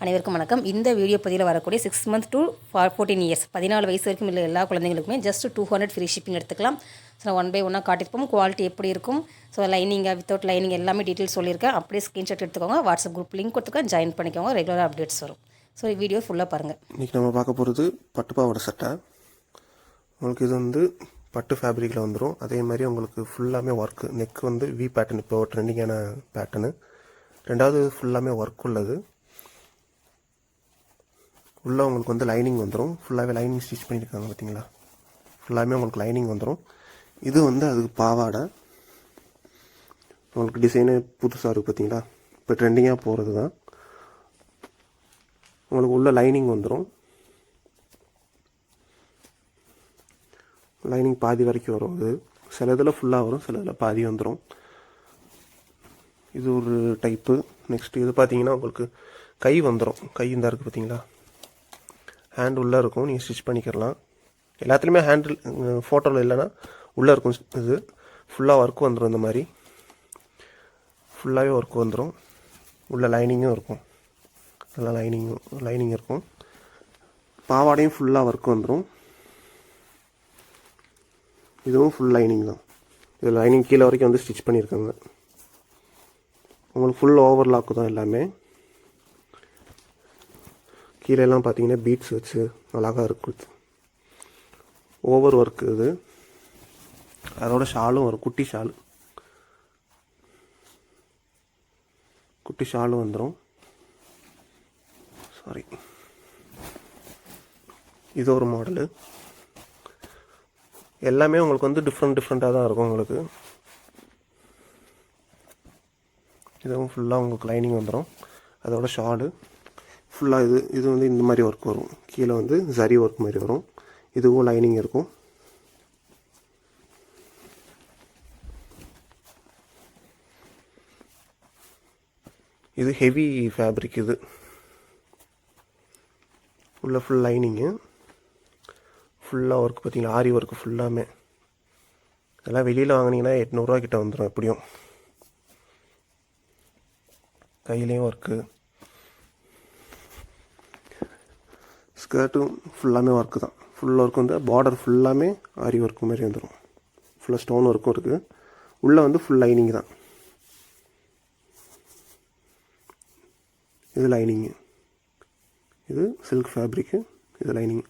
அனைவருக்கும் வணக்கம். இந்த வீடியோ பதிவில் வரக்கூடிய six month to fourteen years பதினாலு வயசு வரைக்கும் இல்லை எல்லா குழந்தைங்களுக்குமே just two hundred free shipping எடுத்துக்கலாம். ஸோ நான் ஒன் பை ஒன்னாக காட்டியிருப்போம். குவாலிட்டி எப்படி இருக்கும்? ஸோ லைனிங்காக வித்தவுட் லைனிங் எல்லாமே டீட்டெயில்ஸ் சொல்லியிருக்கேன். அப்படியே ஸ்க்ரீன்ஷாட் எடுத்துக்கோங்க. வாட்ஸ்அப் குரூப் லிங்க் கொடுத்துக்கோங்க ஜாயின் பண்ணிக்கோங்க. ரெகுலராக அப்டேட்ஸ் வரும். ஸோ வீடியோ ஃபுல்லாக பாருங்கள் இன்றைக்கி நம்ம பார்க்க போகிறது பட்டுப்பாவோட சட்டை. உங்களுக்கு இது வந்து பட்டு ஃபேப்ரிக்கில் வந்துடும் அதே மாதிரி உங்களுக்கு ஃபுல்லாமே ஒர்க்கு நெக் வந்து வி பேட்டர்ன் இப்போ ட்ரெண்டிங்கான பேட்டர்னு ரெண்டாவது ஃபுல்லாமே ஒர்க் உள்ளது. உள்ளே உங்களுக்கு வந்து லைனிங் வந்துடும் ஃபுல்லாகவே லைனிங் ஸ்டிச் பண்ணியிருக்காங்க பார்த்தீங்களா ஃபுல்லாகவே உங்களுக்கு லைனிங் வந்துடும் இது வந்து அதுக்கு பாவாடை. உங்களுக்கு டிசைனு புதுசாக இருக்குது பார்த்தீங்களா இப்போ ட்ரெண்டிங்காக போகிறது தான் உங்களுக்கு உள்ள லைனிங் வந்துடும் லைனிங் பாதி வரைக்கும் வரும் அது. சில இதில் ஃபுல்லாக வரும் சில இதில் பாதி வந்துடும் இது ஒரு டைப்பு நெக்ஸ்ட்டு இது பார்த்தீங்கன்னா உங்களுக்கு கை வந்துடும் கை இந்த இருக்குது பார்த்தீங்களா ஹேண்ட் உள்ளே இருக்கும். நீங்கள் ஸ்டிச் பண்ணிக்கிறலாம் எல்லாத்துலேயுமே ஹேண்டில் ஃபோட்டோவில் இல்லைன்னா உள்ளே இருக்கும். இது ஃபுல்லாக ஒர்க் வந்துடும் இந்த மாதிரி. ஃபுல்லாகவே ஒர்க் வந்துடும் உள்ள லைனிங்கும் இருக்கும். நல்லா லைனிங்கும் லைனிங் இருக்கும். பாவாடையும் ஃபுல்லாக ஒர்க் வந்துடும் இதுவும் ஃபுல் லைனிங் தான். இது லைனிங் கீழே வரைக்கும் வந்து ஸ்டிச் பண்ணியிருக்காங்க. உங்களுக்கு ஃபுல் ஓவர்லாக்கு தான் எல்லாமே. கீழெல்லாம் பார்த்தீங்கன்னா பீட்ஸ் வச்சு அழகாக இருக்குது ஓவர் ஒர்க் இது. அதோட ஷாலும் வரும். குட்டி ஷால். குட்டி ஷாலும் வந்துடும் சாரி இது ஒரு மாடலு எல்லாமே உங்களுக்கு வந்து டிஃப்ரெண்ட் டிஃப்ரெண்ட்டாக தான் இருக்கும் உங்களுக்கு. இதுவும் ஃபுல்லாக உங்களுக்கு லைனிங் வந்துடும் அதோட ஷாலு. ஃபுல்லாக இது இது வந்து இந்த மாதிரி ஒர்க் வரும். கீழே வந்து சரி ஒர்க் மாதிரி வரும். இதுவும் லைனிங் இருக்கும். இது ஹெவி ஃபேப்ரிக் இது. உள்ள ஃபுல் லைனிங்கு ஃபுல்லாக ஒர்க் பார்த்தீங்களா? ஆரி ஒர்க்கு ஃபுல்லாமே இதெல்லாம் வெளியில் வாங்கினீங்கன்னா எட்நூறுரூவா கிட்ட வந்துடும் எப்படியும். கையிலையும் ஒர்க்கு ஸ்கர்ட்டும் ஃபுல்லாமே ஒர்க்கு தான். ஃபுல் ஒர்க் வந்து பார்டர் ஃபுல்லாமே ஆரி ஒர்க்கு மாதிரி வந்துடும் ஃபுல்லாக ஸ்டோன் ஒர்க்கும் இருக்குது உள்ளே வந்து ஃபுல் லைனிங் தான். இது லைனிங்கு இது சில்க் ஃபேப்ரிக்கு இது லைனிங்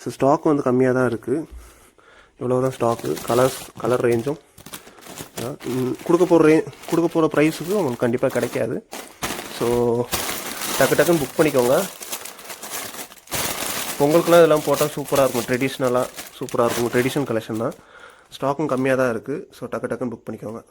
ஸோ ஸ்டாக் வந்து கம்மியாக தான் இருக்குது எவ்வளோ தான் ஸ்டாக்கு கலர்ஸ் கலர் ரேஞ்சும் கொடுக்க போகிற ரே கொடுக்க போகிற ப்ரைஸுக்கு உங்களுக்கு கண்டிப்பாக கிடைக்காது. ஸோ டக்கு டக்குன்னு புக் பண்ணிக்கோங்க. பொங்கலுக்குலாம் இதெல்லாம் போட்டால் சூப்பராக இருக்கும். ட்ரெடிஷ்னலாக சூப்பராக இருக்கும். ட்ரெடிஷ்னல் கலெக்ஷன் தான். ஸ்டாக்கும் கம்மியாக தான் இருக்குது ஸோ டக்கு டக்குன்னு புக் பண்ணிக்கோங்க.